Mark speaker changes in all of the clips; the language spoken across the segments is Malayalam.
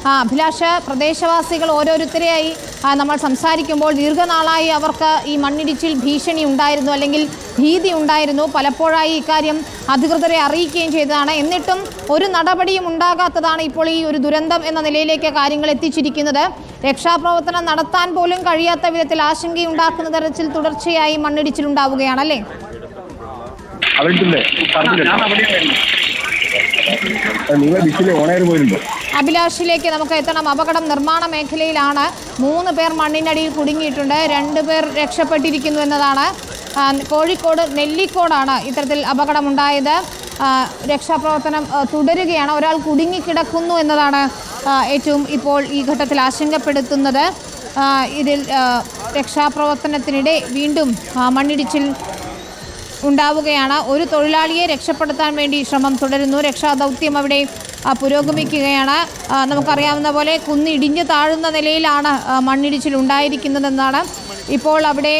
Speaker 1: ആ, അഭിലാഷ് പ്രദേശവാസികൾ ഓരോരുത്തരെയായി നമ്മൾ സംസാരിക്കുമ്പോൾ ദീർഘനാളായി അവർക്ക് ഈ മണ്ണിടിച്ചിൽ ഭീഷണി ഉണ്ടായിരുന്നു അല്ലെങ്കിൽ ഭീതി ഉണ്ടായിരുന്നു. പലപ്പോഴായി ഇക്കാര്യം അധികൃതരെ അറിയിക്കുകയും ചെയ്തതാണ്. എന്നിട്ടും ഒരു നടപടിയും ഉണ്ടാകാത്തതാണ് ഇപ്പോൾ ഈ ഒരു ദുരന്തം എന്ന നിലയിലേക്ക് കാര്യങ്ങൾ എത്തിച്ചിരിക്കുന്നത്. രക്ഷാപ്രവർത്തനം നടത്താൻ പോലും കഴിയാത്ത വിധത്തിൽ ആശങ്കയുണ്ടാക്കുന്ന തരത്തിൽ തുടർച്ചയായി മണ്ണിടിച്ചിലുണ്ടാവുകയാണല്ലേ
Speaker 2: അവിടെ പറഞ്ഞില്ലേ നിങ്ങൾ ബിസിലെ ഓണയർ പോയിട്ടുണ്ടോ
Speaker 1: അഭിലാഷിലേക്ക് നമുക്ക് എത്തണം. അപകടം നിർമ്മാണ മേഖലയിലാണ്. മൂന്ന് പേർ മണ്ണിനടിയിൽ കുടുങ്ങിയിട്ടുണ്ട്. രണ്ട് പേർ രക്ഷപ്പെട്ടിരിക്കുന്നു എന്നതാണ്. കോഴിക്കോട് നെല്ലിക്കോടാണ് ഇത്തരത്തിൽ അപകടമുണ്ടായത്. രക്ഷാപ്രവർത്തനം തുടരുകയാണ്. ഒരാൾ കുടുങ്ങിക്കിടക്കുന്നു എന്നതാണ് ഏറ്റവും ഇപ്പോൾ ഈ ഘട്ടത്തിൽ ആശങ്കപ്പെടുത്തുന്നത്. ഇതിൽ രക്ഷാപ്രവർത്തനത്തിനിടെ വീണ്ടും മണ്ണിടിച്ചിൽ ഉണ്ടാവുകയാണ്. ഒരു തൊഴിലാളിയെ രക്ഷപ്പെടുത്താൻ വേണ്ടി ശ്രമം തുടരുന്നു. രക്ഷാദൗത്യം അവിടെ പുരോഗമിക്കുകയാണ്. നമുക്കറിയാവുന്ന പോലെ കുന്നിടിഞ്ഞു താഴുന്ന നിലയിലാണ് മണ്ണിടിച്ചിൽ ഉണ്ടായിരിക്കുന്നതെന്നാണ്. ഇപ്പോൾ അവിടെ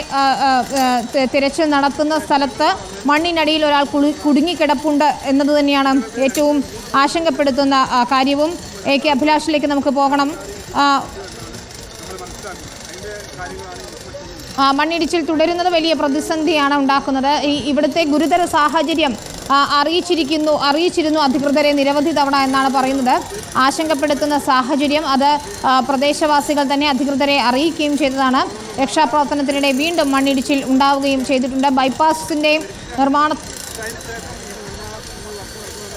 Speaker 1: തിരച്ചിൽ നടത്തുന്ന സ്ഥലത്ത് മണ്ണിനടിയിൽ ഒരാൾ കുളി കുടുങ്ങിക്കിടപ്പുണ്ട് എന്നത് തന്നെയാണ് ഏറ്റവും ആശങ്കപ്പെടുത്തുന്ന കാര്യവും. എ കെ അഭിലാഷിലേക്ക് നമുക്ക് പോകണം. മണ്ണിടിച്ചിൽ തുടരുന്നത് വലിയ പ്രതിസന്ധിയാണ് ഉണ്ടാക്കുന്നത്. ഇവിടുത്തെ ഗുരുതര സാഹചര്യം അറിയിച്ചിരിക്കുന്നു അറിയിച്ചിരുന്നു അധികൃതരെ നിരവധി തവണ എന്നാണ് പറയുന്നത്. ആശങ്കപ്പെടുത്തുന്ന സാഹചര്യം അത് പ്രദേശവാസികൾ തന്നെ അധികൃതരെ അറിയിക്കുകയും ചെയ്തതാണ്. രക്ഷാപ്രവർത്തനത്തിനിടെ വീണ്ടും മണ്ണിടിച്ചിൽ ഉണ്ടാവുകയും ചെയ്തിട്ടുണ്ട്. ബൈപ്പാസിന്റെയും നിർമ്മാണ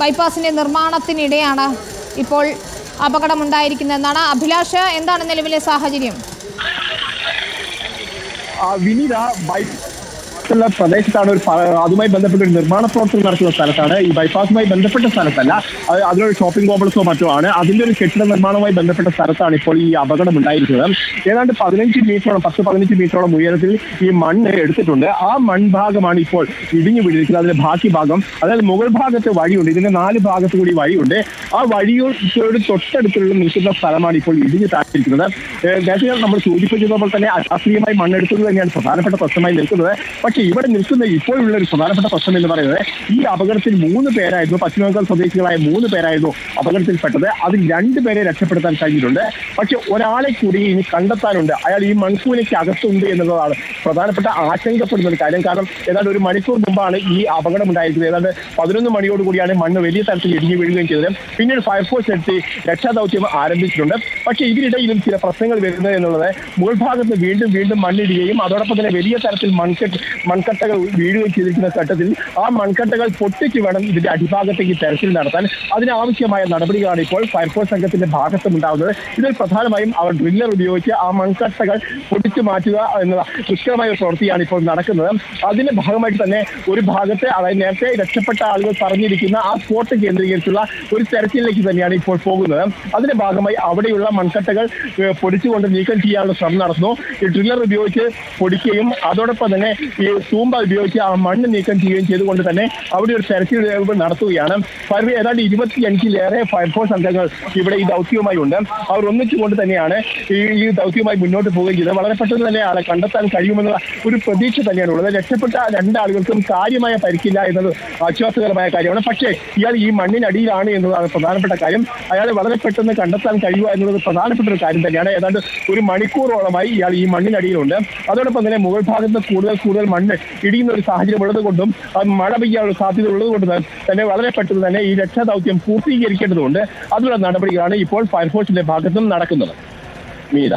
Speaker 1: ബൈപ്പാസിന്റെ നിർമ്മാണത്തിനിടെയാണ് ഇപ്പോൾ അപകടമുണ്ടായിരിക്കുന്നതെന്നാണ് അഭിലാഷ്. എന്താണ് നിലവിലെ സാഹചര്യം?
Speaker 2: ആ വിനീത ബൈപ്പാസുള്ള പ്രദേശത്താണ് ഒരു അതുമായി ബന്ധപ്പെട്ട ഒരു നിർമ്മാണ പ്രവർത്തനം നടക്കുന്ന സ്ഥലത്താണ്. ഈ ബൈപ്പാസുമായി ബന്ധപ്പെട്ട സ്ഥലത്തല്ല. അത് അതിലൊരു ഷോപ്പിംഗ് കോംപ്ലക്സോ മറ്റോ ആണ് അതിന്റെ ഒരു കെട്ടിട നിർമ്മാണവുമായി ബന്ധപ്പെട്ട സ്ഥലത്താണ് ഇപ്പോൾ ഈ അപകടം ഉണ്ടായിരിക്കുന്നത്. ഏതാണ്ട് പതിനഞ്ച് മീറ്ററോളം പത്ത് പതിനഞ്ച് മീറ്ററോളം ഉയരത്തിൽ ഈ മണ്ണ് എടുത്തിട്ടുണ്ട്. ആ മൺഭാഗമാണ് ഇപ്പോൾ ഇടിഞ്ഞു വീണിരിക്കുന്നത്. അതിന്റെ ബാക്കി ഭാഗം അതായത് മുകൾ ഭാഗത്ത് വഴിയുണ്ട്. ഇതിന്റെ നാല് ഭാഗത്ത് കൂടി വഴിയുണ്ട്. ആ വഴിയോട് തൊട്ടടുത്തുള്ള നിൽക്കുന്ന സ്ഥലമാണ് ഇപ്പോൾ ഇടിഞ്ഞു താഴ്ത്തിരിക്കുന്നത് ഏഹ് നേരത്തെ നമ്മൾ സൂചിപ്പിച്ചതുപോലെ തന്നെ അശാസ്ത്രീയമായി മണ്ണെടുത്തത് തന്നെയാണ്. പ്രധാനപ്പെട്ട പ്രശ്നമായി നിൽക്കുന്നത്. പക്ഷേ ഇവിടെ നിൽക്കുന്ന ഇപ്പോഴുള്ള ഒരു പ്രധാനപ്പെട്ട പ്രശ്നം എന്ന് പറയുന്നത് ഈ അപകടത്തിൽ മൂന്ന് പേരായിരുന്നു പശ്ചിമ ബംഗാൾ സ്വദേശികളായ മൂന്ന് പേരായിരുന്നു അപകടത്തിൽപ്പെട്ടത്. അതിൽ രണ്ട് പേരെ രക്ഷപ്പെടുത്താൻ കഴിഞ്ഞിട്ടുണ്ട്. പക്ഷെ ഒരാളെ കൂടി ഇനി കണ്ടെത്താനുണ്ട്. അയാൾ ഈ മൺസൂനയ്ക്ക് അകത്തുണ്ട് എന്നുള്ളതാണ് പ്രധാനപ്പെട്ട ആശങ്കപ്പെടുന്ന ഒരു കാര്യം. കാരണം ഏതാണ്ട് ഒരു മണിക്കൂർ മുമ്പാണ് ഈ അപകടം ഉണ്ടായിരിക്കുന്നത് ഏതാണ്ട് പതിനൊന്ന് മണിയോട് കൂടിയാണ് മണ്ണ് വലിയ തരത്തിൽ ഇടിഞ്ഞു വീഴുകയും ചെയ്തത്. പിന്നീട് ഫയർഫോഴ്സ് എത്തി രക്ഷാദൗത്യം ആരംഭിച്ചിട്ടുണ്ട്. പക്ഷേ ഇതിനിടയിലും ചില പ്രശ്നങ്ങൾ വരുന്നത് എന്നുള്ളത് മുകൾ ഭാഗത്ത് വീണ്ടും വീണ്ടും മണ്ണിടുകയും അതോടൊപ്പം തന്നെ വലിയ തരത്തിൽ മൺകെട്ട് മൺകട്ടകൾ വീഴുകയും ചെയ്തിരിക്കുന്ന ഘട്ടത്തിൽ ആ മൺകട്ടകൾ പൊട്ടിച്ച് വേണം ഇതിന്റെ അടിഭാഗത്തേക്ക് തെരച്ചിൽ നടത്താൻ. അതിനാവശ്യമായ നടപടികളാണ് ഇപ്പോൾ ഫയർഫോഴ്സ് സംഘത്തിന്റെ ഭാഗത്തും ഉണ്ടാകുന്നത് ഇതിൽ പ്രധാനമായും അവർ ഡ്രില്ലർ ഉപയോഗിച്ച് ആ മൺകട്ടകൾ പൊടിച്ചു മാറ്റുക എന്ന ദുഷ്കരമായ പ്രവൃത്തിയാണ് ഇപ്പോൾ നടക്കുന്നത്. അതിന്റെ ഭാഗമായിട്ട് തന്നെ ഒരു ഭാഗത്തെ അതായത് നേരത്തെ രക്ഷപ്പെട്ട ആളുകൾ പറഞ്ഞിരിക്കുന്ന ആ സ്പോട്ട് കേന്ദ്രീകരിച്ചുള്ള ഒരു തെരച്ചിലിലേക്ക് തന്നെയാണ് ഇപ്പോൾ പോകുന്നത്. അതിന്റെ ഭാഗമായി അവിടെയുള്ള മൺകട്ടകൾ പൊടിച്ചുകൊണ്ട് നീക്കം ചെയ്യാനുള്ള ശ്രമം നടത്തുന്നു. ഈ ഡ്രില്ലർ ഉപയോഗിച്ച് പൊടിക്കുകയും അതോടൊപ്പം തന്നെ ഈ തൂമ്പ ഉപയോഗിച്ച് ആ മണ്ണ് നീക്കം ചെയ്യുകയും ചെയ്തുകൊണ്ട് തന്നെ അവിടെ ഒരു തെരച്ചിൽ നടത്തുകയാണ്. ഫയർ ഏതാണ്ട് ഇരുപത്തിയഞ്ചിലേറെ ഫയർഫോഴ്സ് അംഗങ്ങൾ ഇവിടെ ഈ ദൗത്യവുമായി ഉണ്ട്. അവർ ഒന്നിച്ചുകൊണ്ട് തന്നെയാണ് ഈ ഈ ദൗത്യവുമായി മുന്നോട്ട് പോവുകയും ചെയ്തത്. വളരെ പെട്ടെന്ന് തന്നെ ആളെ കണ്ടെത്താൻ കഴിയുമെന്നുള്ള ഒരു പ്രതീക്ഷ തന്നെയാണ് ഉള്ളത്. രക്ഷപ്പെട്ട രണ്ടാളുകൾക്കും കാര്യമായ പരിക്കില്ല എന്നത് ആശ്വാസകരമായ കാര്യമാണ്. പക്ഷേ ഇയാൾ ഈ മണ്ണിനടിയിലാണ് എന്നതാണ് പ്രധാനപ്പെട്ട കാര്യം. അയാളെ വളരെ പെട്ടെന്ന് കണ്ടെത്താൻ കഴിയുക എന്നുള്ളത് പ്രധാനപ്പെട്ട ഒരു കാര്യം തന്നെയാണ്. ഏതാണ്ട് ഒരു മണിക്കൂറോളമായി ഇയാൾ ഈ മണ്ണിനടിയിലുണ്ട്. അതോടൊപ്പം തന്നെ മുകൾ ഭാഗത്ത് കൂടുതൽ കൂടുതൽ മണ്ണ് ഇടിയുന്ന ഒരു സാഹചര്യം ഉള്ളത് കൊണ്ടും മഴ പെയ്യാനുള്ള സാധ്യത ഉള്ളത് കൊണ്ട് തന്നെ വളരെ പെട്ടെന്ന് തന്നെ ഈ രക്ഷാദൗത്യം പൂർത്തീകരിക്കേണ്ടതുണ്ട്. അതിനുള്ള നടപടികളാണ് ഇപ്പോൾ ഫയർഫോഴ്സിന്റെ ഭാഗത്തും നടക്കുന്നത്. മീര.